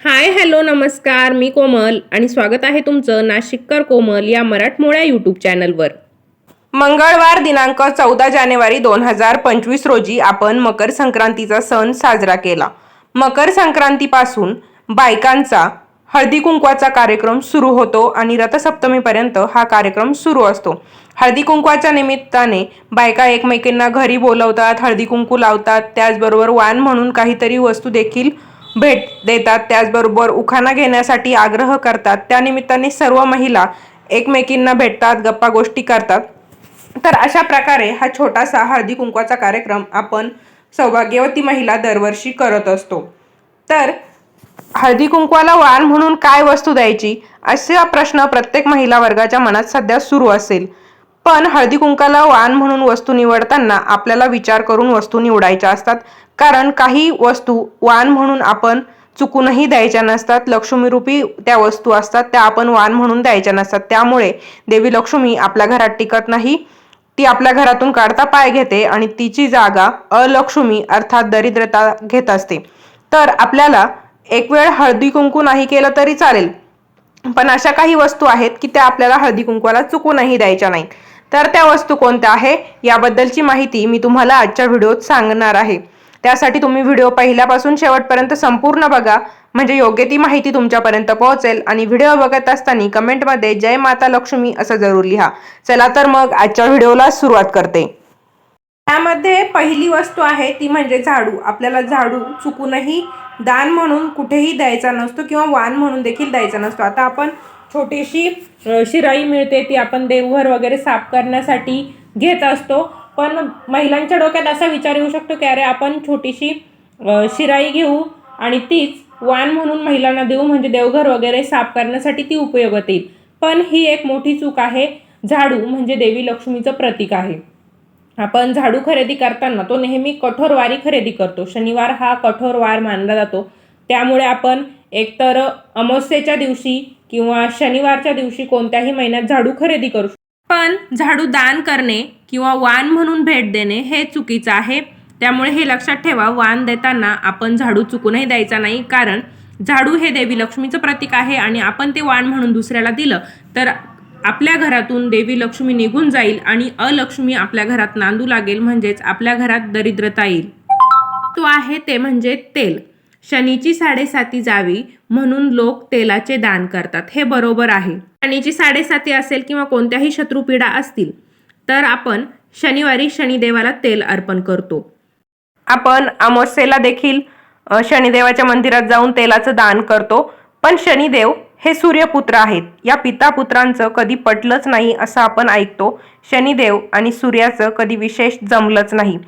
Hi hello नमस्कार मी कोमल आणि स्वागत आहे तुमचं नाशिककर कोमल या मराठमोळ्या यूट्यूब चॅनलवर. मंगळवार दिनांक चौदा जानेवारी दोन हजार पंचवीस रोजी आपण मकर संक्रांतीचा सण साजरा केला. मकर संक्रांतीपासून बायकांचा हळदी कुंकवाचा कार्यक्रम सुरू होतो आणि रथसप्तमीपर्यंत हा कार्यक्रम सुरू असतो. हळदी कुंकवाच्या निमित्ताने बायका एकमेकींना घरी बोलवतात हळदी कुंकू लावतात त्याचबरोबर वाण म्हणून काहीतरी वस्तू देखील भेट देतात. त्याचबरोबर उखाणा घेण्यासाठी आग्रह करतात. त्यानिमित्ताने सर्व महिला एकमेकींना भेटतात गप्पा गोष्टी करतात. तर अशा प्रकारे हा छोटासा हळदी कुंकवाचा कार्यक्रम आपण सौभाग्यवती महिला दरवर्षी करत असतो. तर हळदी कुंकवाला वाण म्हणून काय वस्तू द्यायची? असा प्रश्न प्रत्येक महिला वर्गाच्या मनात सध्या सुरू असेल. पण हळदी कुंकाला वाण म्हणून वस्तू निवडताना आपल्याला विचार करून वस्तू निवडायच्या असतात. कारण काही वस्तू वाण म्हणून आपण चुकूनही द्यायच्या नसतात. लक्ष्मीरूपी त्या वस्तू असतात त्या आपण वाण म्हणून द्यायच्या नसतात. त्यामुळे देवी लक्ष्मी आपल्या घरात टिकत नाही. ती आपल्या घरातून काढता पाय घेते आणि तिची जागा अलक्ष्मी अर्थात दरिद्रता घेत असते. तर आपल्याला एक वेळ हळदी कुंकू नाही केलं तरी चालेल. पण अशा काही वस्तू आहेत की त्या आपल्याला हळदी कुंकवाला चुकूनही द्यायच्या नाहीत. तर त्या वस्तू कोणत्या आहे? याबद्दलची माहिती मी तुम्हाला आजच्या व्हिडिओत सांगणार आहे. त्यासाठी तुम्ही व्हिडिओ पहिल्यापासून शेवटपर्यंत संपूर्ण बघा. म्हणजे योग्य ती माहिती तुमच्यापर्यंत पोहोचेल आणि व्हिडिओ बघत असताना कमेंटमध्ये जय माता लक्ष्मी असं जरूर लिहा. चला तर मग आजच्या व्हिडिओला सुरुवात करते. त्यामध्ये पहिली वस्तू आहे ती म्हणजे झाडू. आपल्याला झाडू चुकूनही दान म्हणून कुठेही द्यायचा नसतो किंवा वाण म्हणून देखील द्यायचा नसतो. आता आपण छोटीशी शिराई मिळते ती आपण देवघर वगैरे साफ करण्यासाठी घेत असतो. पण महिलांच्या डोक्यात असा विचार येऊ शकतो की अरे आपण छोटीशी शिराई घेऊ आणि तीच वाण म्हणून महिलांना देऊ म्हणजे देवघर वगैरे साफ करण्यासाठी ती उपयोगात येईल. पण ही एक मोठी चूक आहे. झाडू म्हणजे देवी लक्ष्मीचं प्रतीक आहे. आपण झाडू खरेदी करताना तो नेहमी कठोर वारी खरेदी करतो. शनिवार हा कठोर वार मानला जातो. त्यामुळे आपण एकतर अमावस्येच्या दिवशी किंवा शनिवारच्या दिवशी कोणत्याही महिन्यात झाडू खरेदी करू पण झाडू दान करणे किंवा वाण म्हणून भेट देणे हे चुकीचं आहे. त्यामुळे हे लक्षात ठेवा वाण देताना आपण झाडू चुकूनही द्यायचा नाही. कारण झाडू हे देवी लक्ष्मीचं प्रतीक आहे आणि आपण ते वाण म्हणून दुसऱ्याला दिलं तर आपल्या घरातून देवी लक्ष्मी निघून जाईल आणि अलक्ष्मी आपल्या घरात नांदू लागेल म्हणजेच आपल्या घरात दरिद्रता येईल. तो आहे ते म्हणजे तेल. शनीची साडेसाती जावी म्हणून लोक तेलाचे दान करतात. हे बरोबर आहे. शनीची साडेसाती असेल किंवा कोणत्याही शत्रुपीडा असतील तर आपण शनिवारी शनिदेवाला तेल अर्पण करतो. आपण अमावस्येला देखील शनिदेवाच्या मंदिरात जाऊन तेलाचं दान करतो. पण शनिदेव हे सूर्यपुत्र आहेत. या पिता पुत्रांचं कधी पटलंच नाही असं आपण ऐकतो. शनिदेव आणि सूर्याचं कधी विशेष जमलंच नाही.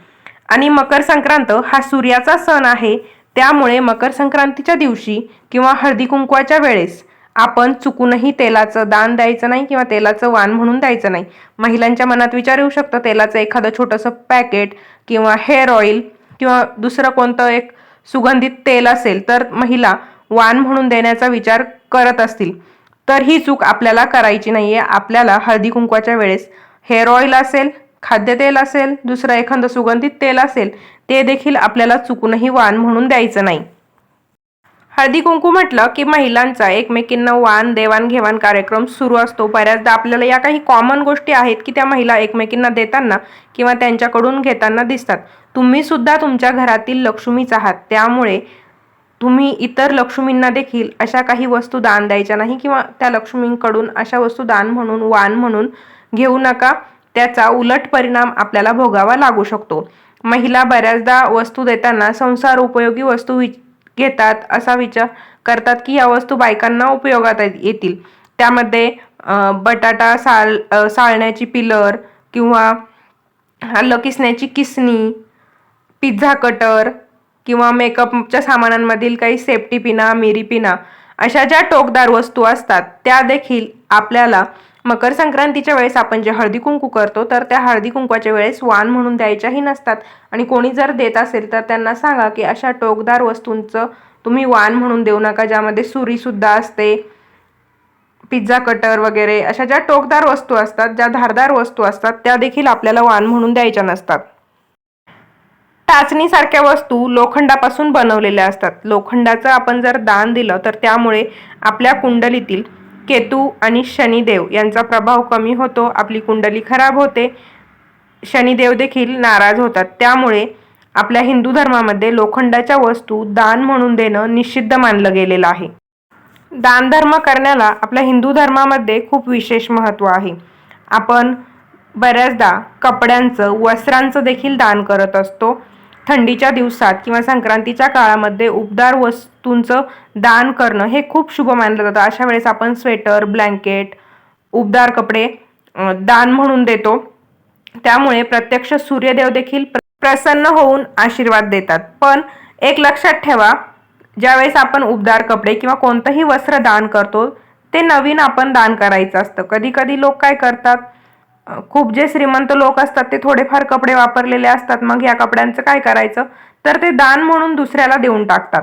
आणि मकर संक्रांत हा सूर्याचा सण आहे. त्यामुळे मकर संक्रांतीच्या दिवशी किंवा हळदी कुंकवाच्या वेळेस आपण चुकूनही तेलाचं दान द्यायचं नाही किंवा तेलाचं वाण म्हणून द्यायचं नाही. महिलांच्या मनात विचार येऊ शकतं तेलाचं एखादं छोटंसं पॅकेट किंवा हेअर ऑइल किंवा दुसरं कोणतं एक सुगंधित तेल असेल तर महिला वाण म्हणून देण्याचा विचार करत असतील. तर ही चूक आपल्याला करायची नाही आहे आपल्याला हळदी कुंकवाच्या वेळेस हेअर ऑइल असेल खाद्यतेल असेल दुसरं एखादं सुगंधित तेल असेल ते देखील आपल्याला चुकूनही वाण म्हणून द्यायचं नाही. हळदी कुंकू म्हटलं की महिलांचा एकमेकींना वाण देवाणघेवाण कार्यक्रम सुरू असतो. बऱ्याचदा आपल्याला या काही कॉमन गोष्टी आहेत की त्या महिला एकमेकींना देताना किंवा त्यांच्याकडून घेताना दिसतात. तुम्ही सुद्धा तुमच्या घरातील लक्ष्मीच आहात. त्यामुळे तुम्ही इतर लक्ष्मींना देखील अशा काही वस्तू दान द्यायच्या नाही किंवा त्या लक्ष्मींकडून अशा वस्तू दान म्हणून वाण म्हणून घेऊ नका. त्याचा उलट परिणाम आपल्याला भोगावा लागू शकतो. महिला बऱ्याचदा वस्तू देताना संसार उपयोगी वस्तू विच घेतात असा विचार करतात की या वस्तू बायकांना उपयोगात येतील. त्यामध्ये बटाटा साल साळण्याची पिलर किंवा आलं किसण्याची किसणी पिझ्झा कटर किंवा मेकअपच्या सामानांमधील काही सेफ्टी पिना मिरी पिना अशा ज्या टोकदार वस्तू असतात त्या देखील आपल्याला मकर संक्रांतीच्या वेळेस आपण जे हळदी कुंकू करतो तर त्या हळदी कुंकवाच्या वेळेस वाण म्हणून द्यायच्याही नसतात. आणि कोणी जर देत असेल तर त्यांना सांगा की अशा टोकदार वस्तूंचं तुम्ही वाण म्हणून देऊ नका ज्यामध्ये सुरीसुद्धा असते पिझ्झा कटर वगैरे अशा ज्या टोकदार वस्तू असतात ज्या धारदार वस्तू असतात त्या देखील आपल्याला वाण म्हणून द्यायच्या नसतात. टाचणीसारख्या वस्तू लोखंडापासून बनवलेल्या असतात. लोखंडाचं आपण जर दान दिलं तर त्यामुळे आपल्या कुंडलीतील केतू आणि शनिदेव यांचा प्रभाव कमी होतो आपली कुंडली खराब होते शनिदेव देखील नाराज होतात. त्यामुळे आपल्या हिंदू धर्मामध्ये लोखंडाच्या वस्तू दान म्हणून देणं निषिद्ध मानलं गेलेलं आहे. दानधर्म करण्याला आपल्या हिंदू धर्मामध्ये खूप विशेष महत्त्व आहे. आपण बऱ्याचदा कपड्यांचं वस्त्रांचं देखील दान करत असतो. थंडीच्या दिवसात किंवा संक्रांतीच्या काळामध्ये उबदार वस्तूंचं दान करणं हे खूप शुभ मानलं जातं. अशा वेळेस आपण स्वेटर ब्लँकेट उबदार कपडे दान म्हणून देतो. त्यामुळे प्रत्यक्ष सूर्यदेव देखील प्र- प्रसन्न होऊन आशीर्वाद देतात. पण एक लक्षात ठेवा ज्यावेळेस आपण उबदार कपडे किंवा कोणतंही वस्त्र दान करतो ते नवीन आपण दान करायचं असतं. कधी कधी लोक काय करतात खूप जे श्रीमंत लोक असतात ते थोडेफार कपडे वापरलेले असतात. मग या कपड्यांचं काय करायचं? तर ते दान म्हणून दुसऱ्याला देऊन टाकतात.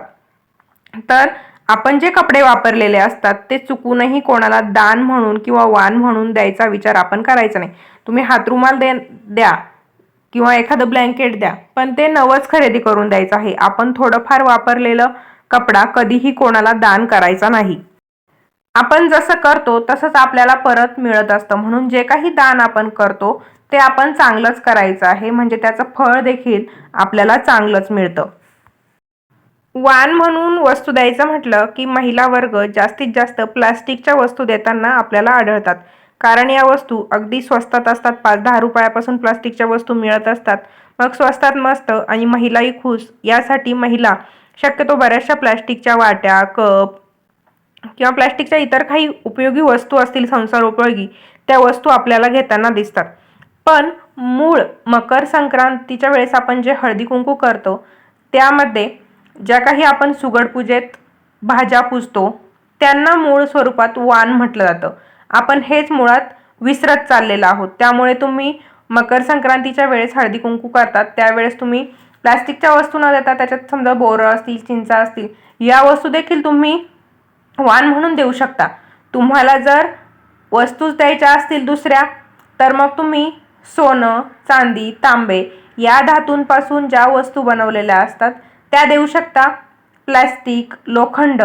तर आपण जे कपडे वापरलेले असतात ते चुकूनही कोणाला दान म्हणून किंवा वान म्हणून द्यायचा विचार आपण करायचा नाही. तुम्ही हातरुमाल दे द्या किंवा एखादं ब्लँकेट द्या पण ते नवच खरेदी करून द्यायचं आहे. आपण थोडंफार वापरलेलं कपडा कधीही कोणाला दान करायचा नाही. आपण जसं करतो तसंच आपल्याला परत मिळत असतं. म्हणून जे काही दान आपण करतो ते आपण चांगलंच करायचं आहे. म्हणजे त्याचं फळ देखील आपल्याला चांगलंच मिळतं. वान म्हणून वस्तू द्यायचं म्हटलं की महिला वर्ग जास्तीत जास्त प्लास्टिकच्या वस्तू देताना आपल्याला आढळतात. कारण या वस्तू अगदी स्वस्तात असतात. पाच दहा रुपयापासून प्लास्टिकच्या वस्तू मिळत असतात. मग स्वस्तात मस्त आणि महिलाही खुश. यासाठी महिला शक्यतो बऱ्याचशा प्लास्टिकच्या वाट्या कप किंवा प्लॅस्टिकच्या इतर काही उपयोगी वस्तू असतील संसार उपयोगी त्या वस्तू आपल्याला घेताना दिसतात. पण मूळ मकर संक्रांतीच्या वेळेस आपण जे हळदी कुंकू करतो त्यामध्ये ज्या काही आपण सुगडपूजेत भाज्या पुजतो त्यांना मूळ स्वरूपात वाण म्हटलं जातं. आपण हेच मुळात विसरत चाललेलो आहोत. त्यामुळे तुम्ही मकर संक्रांतीच्या वेळेस हळदी कुंकू करतात. त्यावेळेस तुम्ही प्लास्टिकच्या वस्तू न देता त्याच्यात समजा बोरं असतील चिंचा असतील या वस्तू देखील तुम्ही वाण म्हणून देऊ शकता. तुम्हाला जर वस्तूच द्यायच्या असतील दुसऱ्या तर मग तुम्ही सोनं चांदी तांबे या धातूंपासून ज्या वस्तू बनवलेल्या असतात त्या देऊ शकता. प्लॅस्टिक लोखंड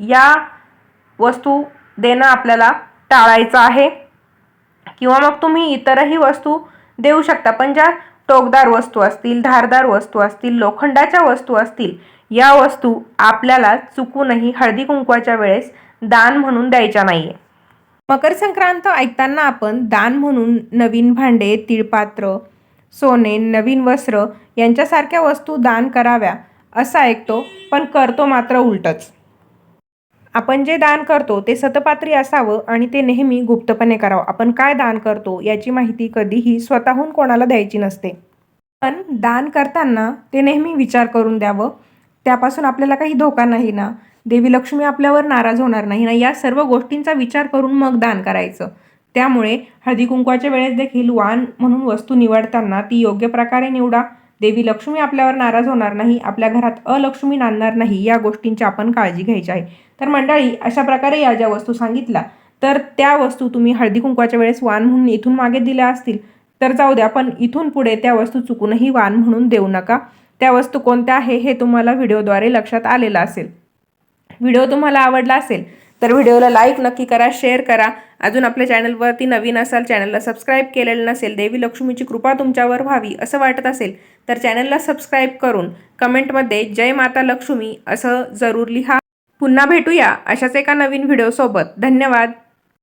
या वस्तू देणं आपल्याला टाळायचं आहे. किंवा मग तुम्ही इतरही वस्तू देऊ शकता पण ज्या टोकदार वस्तू असतील धारदार वस्तू असतील लोखंडाच्या वस्तू असतील या वस्तू आपल्याला चुकूनही हळदी कुंकवाच्या वेळेस दान म्हणून द्यायच्या नाहीये. मकर संक्रांत ऐकताना आपण दान म्हणून नवीन भांडे तिळपात्र सोने नवीन वस्त्र यांच्यासारख्या वस्तू दान कराव्या असं ऐकतो पण करतो मात्र उलटच. आपण जे दान करतो ते सतपात्री असावं आणि ते नेहमी गुप्तपणे करावं. आपण काय दान करतो याची माहिती कधीही स्वतःहून कोणाला द्यायची नसते. पण दान करताना ते नेहमी विचार करून द्यावं. त्यापासून आपल्याला काही धोका नाही ना. देवी लक्ष्मी आपल्यावर नाराज होणार नाही ना. या सर्व गोष्टींचा विचार करून मग दान करायचं. त्यामुळे हळदी कुंकवाच्या वेळेस देखील वाण म्हणून वस्तू निवडताना ती योग्य प्रकारे निवडा. देवी लक्ष्मी आपल्यावर नाराज होणार नाही आपल्या घरात अलक्ष्मी नांदणार नाही या गोष्टींची आपण काळजी घ्यायची आहे. तर मंडळी अशा प्रकारे या ज्या वस्तू सांगितल्या तर त्या वस्तू तुम्ही हळदी कुंकवाच्या वेळेस वाण म्हणून इथून मागे दिल्या असतील. तर जाऊ द्या पण इथून पुढे त्या वस्तू चुकूनही वाण म्हणून देऊ नका. त्या वस्तू कोणत्या आहे हे तुम्हाला व्हिडिओद्वारे लक्षात आलेलं असेल. व्हिडिओ तुम्हाला आवडला असेल तर व्हिडिओला लाईक नक्की करा शेअर करा. अजून आपल्या चॅनलवरती नवीन असाल चॅनलला सबस्क्राईब केलेलं नसेल देवी लक्ष्मीची कृपा तुमच्यावर व्हावी असं वाटत असेल तर चॅनलला सबस्क्राईब करून कमेंटमध्ये जय माता लक्ष्मी असं जरूर लिहा. पुन्हा भेटूया अशाच एका नवीन व्हिडिओसोबत. धन्यवाद.